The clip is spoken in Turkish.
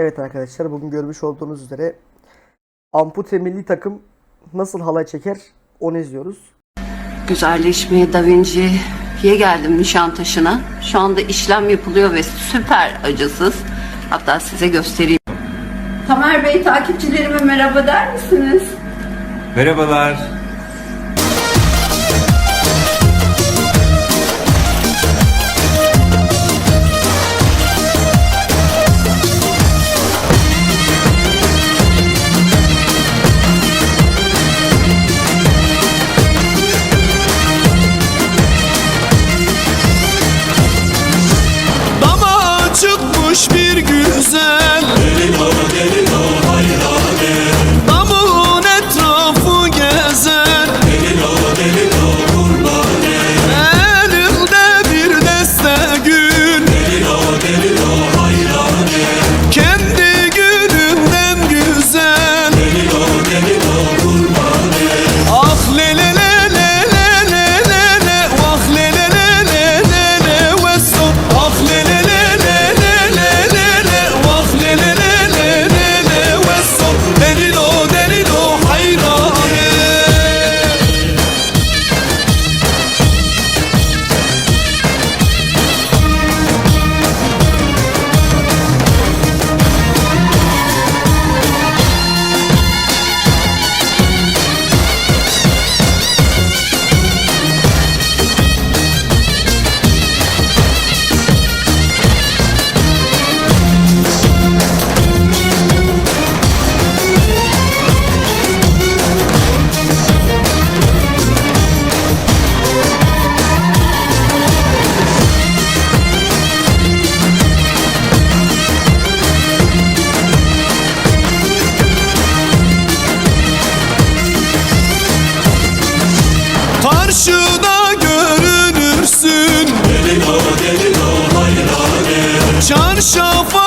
Evet arkadaşlar bugün görmüş olduğunuz üzere ampute milli takım nasıl halay çeker onu izliyoruz. Güzelleşmeye Da Vinci'ye geldim Nişantaşı'na. Şu anda işlem yapılıyor ve süper acısız. Hatta size göstereyim. Tamer Bey takipçilerime merhaba der misiniz? Merhabalar. Karşıda görünürsün. Delilo delilo hayrane Çarşafa